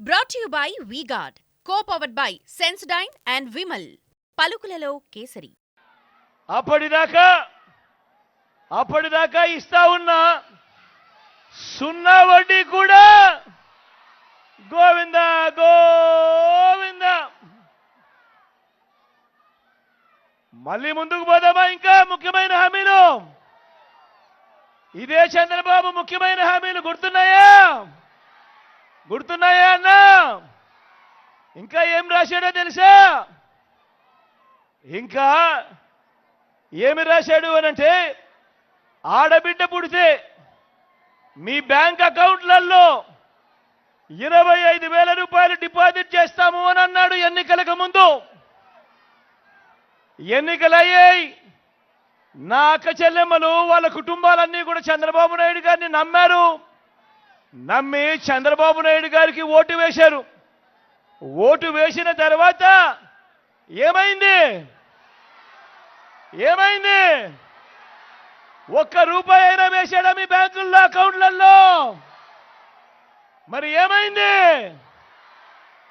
Brought you by VGuard co powered by Sensodyne and Vimal పలుకులలో Kesari. అప్పటిదాకా అప్పటిదాకా ఇస్తా ఉన్నా సున్నా వడ్డీ కూడా గోవింద గోవింద. మళ్ళీ ముందుకు పోదామా ఇంకా? ముఖ్యమైన హామీలు. ఇదే చంద్రబాబు ముఖ్యమైన హామీలు గుర్తున్నాయా? గుర్తున్నాయా అన్న? ఇంకా ఏం రాశాడో తెలుసా? ఇంకా ఏమి రాశాడు అని అంటే ఆడబిడ్డ పుడితే మీ బ్యాంక్ అకౌంట్లలో ఇరవై ఐదు వేల రూపాయలు డిపాజిట్ చేస్తాము అని అన్నాడు ఎన్నికలకు ముందు. ఎన్నికలయ్యాయి. నా అక్క చెల్లెమ్మలు వాళ్ళ కుటుంబాలన్నీ కూడా చంద్రబాబు నాయుడు గారిని నమ్మారు. నమ్మి చంద్రబాబు నాయుడు గారికి ఓటు వేశారు. ఓటు వేసిన తర్వాత ఏమైంది? ఏమైంది? ఒక్క రూపాయి అయినా వేశాడా మీ బ్యాంకుల్లో అకౌంట్లలో? మరి ఏమైంది?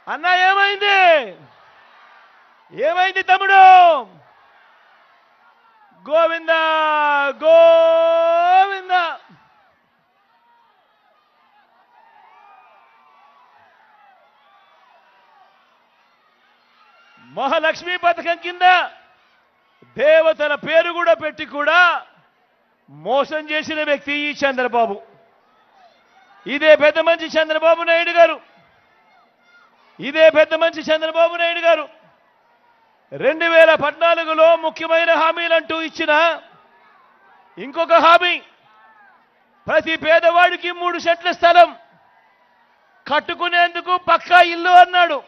అన్న ఏమైంది? ఏమైంది తమ్ముడు? గోవింద గో మహాలక్ష్మి పథకం కింద దేవతల పేరు కూడా పెట్టి కూడా మోసం చేసిన వ్యక్తి ఈ చంద్రబాబు. ఇదే పెద్ద మంచి చంద్రబాబు నాయుడు గారు. ఇదే పెద్ద మంచి చంద్రబాబు నాయుడు గారు. రెండు వేల పద్నాలుగులో ముఖ్యమైన హామీలంటూ ఇచ్చిన ఇంకొక హామీ ప్రతి పేదవాడికి మూడు సెట్ల స్థలం కట్టుకునేందుకు పక్కా ఇల్లు అన్నాడు.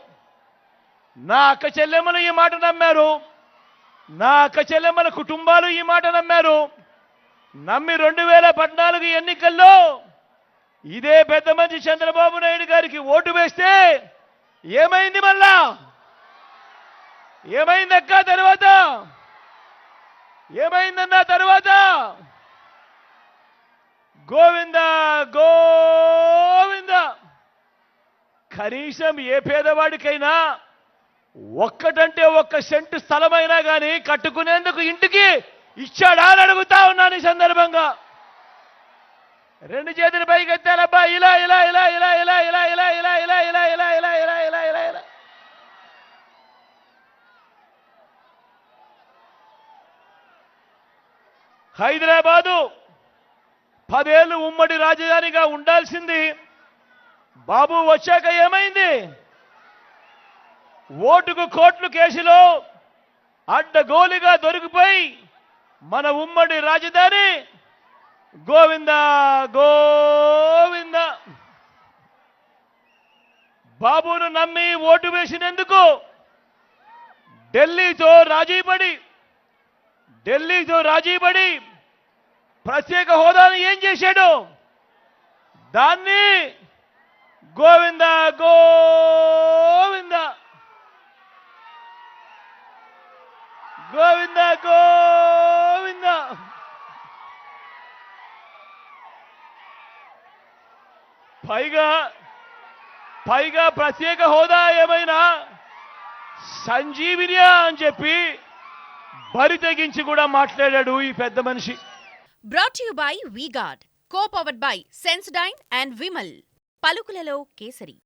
నా అక్క చెల్లెమ్మలు ఈ మాట నమ్మారు. నా అక్క చెల్లెమ్మల కుటుంబాలు ఈ మాట నమ్మారు. నమ్మి రెండు వేల పద్నాలుగు ఎన్నికల్లో ఇదే పెద్ద మంచి చంద్రబాబు నాయుడు గారికి ఓటు వేస్తే ఏమైంది మళ్ళా? ఏమైందక్క తర్వాత? ఏమైందన్నా తర్వాత? గోవింద గోవింద! కనీసం ఏ పేదవాడికైనా ఒక్కటంటే ఒక్క సెంటు స్థలమైనా కానీ కట్టుకునేందుకు ఇంటికి ఇచ్చాడా అని అడుగుతా ఉన్నాను ఈ సందర్భంగా రెండు చేతులు పైకి ఎత్తాలబ్బా ఇలా ఇలా ఇలా ఇలా ఇలా ఇలా ఇలా ఇలా ఇలా ఇలా ఇలా ఇలా ఇలా ఇలా ఇలా ఇలా హైదరాబాదు పదేళ్ళు ఉమ్మడి రాజధానిగా ఉండాల్సింది బాబు వచ్చాక ఏమైంది ఓటుకు కోట్లు కేసులో అడ్డగోలిగా దొరికిపోయి మన ఉమ్మడి రాజధాని గోవింద గోవింద. బాబును నమ్మి ఓటు వేసినందుకు ఢిల్లీతో రాజీపడి ఢిల్లీతో రాజీపడి ప్రత్యేక హోదాను ఏం చేశాడు? దాన్ని గోవింద గోవింద గోవింద గోవింద. పైగా పైగా ప్రత్యేక హోదా ఏమైనా సంజీవినియా అని చెప్పి బరి తెగించి కూడా మాట్లాడాడు ఈ పెద్ద మనిషి. Brought you by VGuard co powered by Sensodyne and Vimal పలుకులలో kesari.